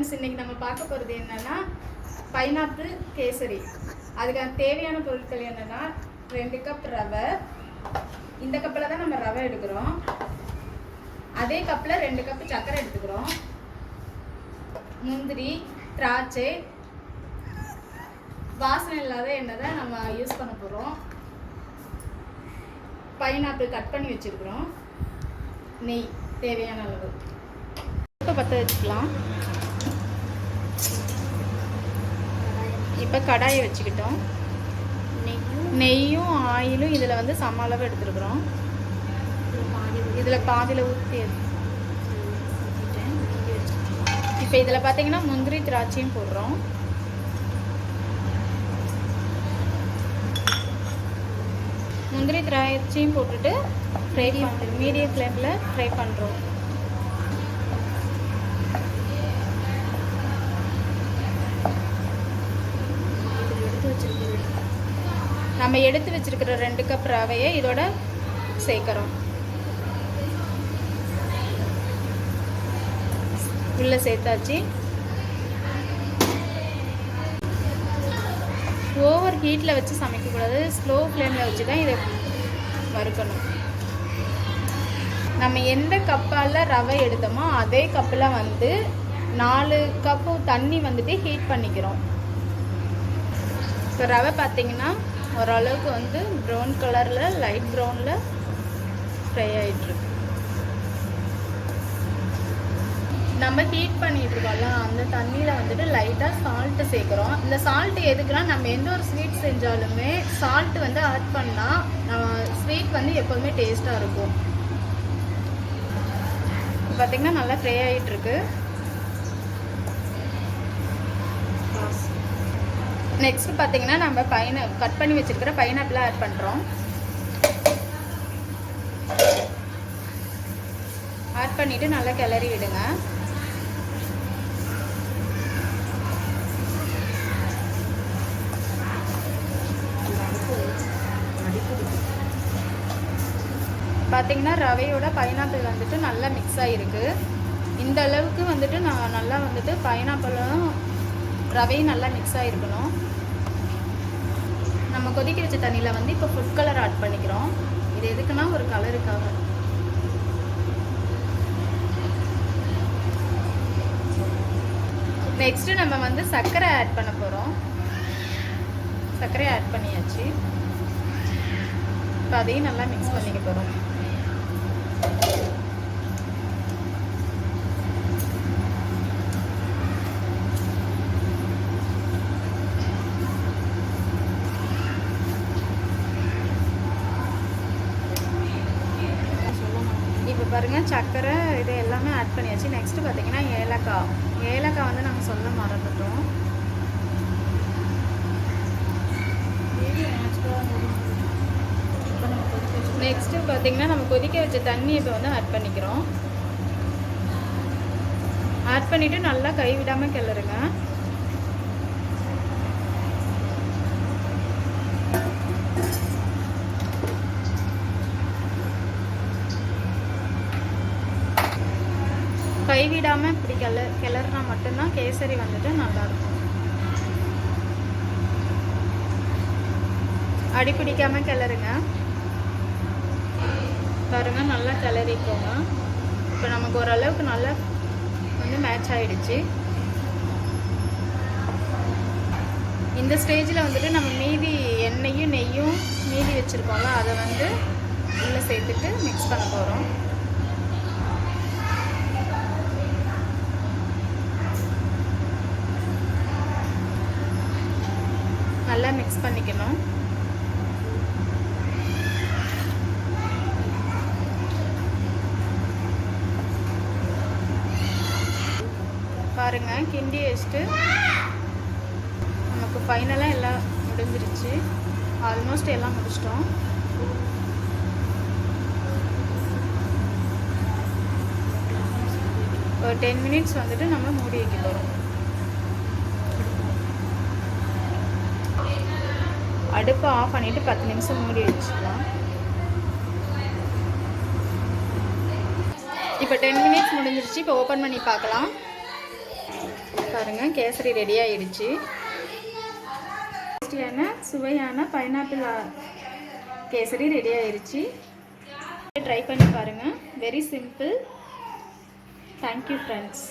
Friends இன்னைக்கு நம்ம பார்க்க போகிறது என்னென்னா பைனாப்பிள் கேசரி. அதுக்கான தேவையான பொருட்கள் என்னென்னா ரெண்டு கப் ரவை. இந்த கப்பில் தான் நம்ம ரவை எடுக்கிறோம். அதே கப்பில் ரெண்டு கப்பு சர்க்கரை எடுத்துக்கிறோம். முந்திரி திராட்சை வாசனை இல்லாத எண்ணெய் தான் நம்ம யூஸ் பண்ண போகிறோம் பைனாப்பிள் கட் பண்ணி வச்சுருக்குறோம். நெய் தேவையான அளவு. பற்ற வச்சுக்கலாம். இப்போ கடாயை வச்சுக்கிட்டோம். நெய்யும். ஆயிலும் இதில் வந்து சம அளவு எடுத்துருக்குறோம். இதில் பாதியில் ஊற்றி இப்போ இதில் பார்த்தீங்கன்னா முந்திரி திராட்சையும் போடுறோம். முந்திரி திராட்சையும் போட்டுட்டு ஃப்ரை பண்ணுறோம் மீடியம் ஃப்ளேமில் ஃப்ரை பண்ணுறோம் நம்ம எடுத்து வச்சிருக்கிற ரெண்டு கப் ரவையை இதோட சேர்க்குறோம். உள்ளே சேர்த்தாச்சு. ஓவர் ஹீட்டில் வச்சு சமைக்கக்கூடாது. ஸ்லோ ஃப்ளேமில் வச்சு தான் இதை வறுக்கணும். நம்ம எந்த கப்பால் ரவை எடுத்தோமோ அதே கப்பில் வந்து நாலு கப்பு தண்ணி வந்துட்டு ஹீட் பண்ணிக்கிறோம். இப்போ ரவை பார்த்தீங்கன்னா ஓரளவுக்கு வந்து ப்ரௌன் கலரில் லைட் ப்ரௌனில் ஃப்ரை ஆகிட்டுருக்கு நம்ம ஹீட் பண்ணிகிட்ருக்கோம்ல அந்த தண்ணியில் வந்துட்டு லைட்டாக சால்ட்டு சேர்க்குறோம். இந்த சால்ட்டு எதுக்குன்னா நம்ம எந்த ஒரு ஸ்வீட் செஞ்சாலுமே சால்ட் வந்து ஆட் பண்ணால் ஸ்வீட் வந்து எப்போதுமே டேஸ்ட்டாக இருக்கும். பார்த்திங்கன்னா நல்லா ஃப்ரை ஆகிட்டு நெக்ஸ்ட் பார்த்தீங்கன்னா நம்ம பைன கட் பண்ணி வச்சுருக்கிற பைனாப்பிளாக ஆட் பண்ணுறோம் ஆட் பண்ணிவிட்டு நல்லா கிளறி விடுங்க. பார்த்தீங்கன்னா ரவையோட பைனாப்பிள் வந்துட்டு நல்லா மிக்ஸ் ஆகிருக்கு இந்த அளவுக்கு வந்துட்டு நான் நல்லா வந்துட்டு பைனாப்பிளும் ரவையும் நல்லா மிக்ஸ் ஆகிருக்கணும் நம்ம கொதிக்க வச்ச தண்ணியில் வந்து இப்போ ஃபுட் கலர் ஆட் பண்ணிக்கிறோம். இது எதுக்குன்னா ஒரு கலருக்காக நெக்ஸ்ட்டு நம்ம வந்து சர்க்கரை ஆட் பண்ண போகிறோம் சர்க்கரை ஆட் பண்ணியாச்சு. இப்போ அதையும் நல்லா மிக்ஸ் பண்ணிக்க போகிறோம் இப்போ பாருங்கள் சர்க்கரை இது எல்லாமே ஆட் பண்ணியாச்சு. நெக்ஸ்ட்டு பார்த்தீங்கன்னா ஏலக்காய். ஏலக்காய் வந்து நாங்கள் சொல்ல மறந்துட்டோம். நெக்ஸ்ட்டு பார்த்தீங்கன்னா நம்ம கொதிக்க வச்ச தண்ணி இப்போ வந்து ஆட் பண்ணிக்கிறோம். ஆட் பண்ணிவிட்டு நல்லா கைவிடாமல் கிளறுங்க. கைவிடாமல் இப்படி கிள கிளறினா மட்டும்தான் கேசரி வந்துட்டு நல்லாயிருக்கும். அடி பிடிக்காம கிளறுங்க. பாருங்க நல்லா கிளறிக்கோங்க இப்போ நமக்கு ஓரளவுக்கு நல்லா வந்து மேட்ச் ஆகிடுச்சு இந்த ஸ்டேஜில் வந்துட்டு நம்ம மீதி எண்ணெயும் நெய்யும் மீதி வச்சுருக்கோம்ல அதை வந்து உள்ளே சேர்த்துட்டு மிக்ஸ் பண்ண போகிறோம் நல்லா மிக்ஸ் பண்ணிக்கணும். பாருங்க கிண்டி வச்சுட்டு நமக்கு ஃபைனலாக எல்லாம் முடிஞ்சிருச்சு. ஆல்மோஸ்ட் எல்லாம் முடிச்சிட்டோம். ஒரு டென் மினிட்ஸ் வந்துட்டு நம்ம மூடி வைக்க போகிறோம் அடுப்பை ஆஃப் பண்ணிவிட்டு பத்து நிமிஷம் மூடி வச்சுக்கலாம். இப்போ டென் மினிட்ஸ் முடிஞ்சிருச்சு. இப்போ ஓப்பன் பண்ணி பார்க்கலாம். பாருங்கள் கேசரி ரெடி ஆகிடுச்சு டேஸ்டியான சுவையான பைனாப்பிள் கேசரி ரெடி ஆயிடுச்சு ட்ரை பண்ணி பாருங்கள் வெரி சிம்பிள் தேங்க்யூ ஃப்ரெண்ட்ஸ்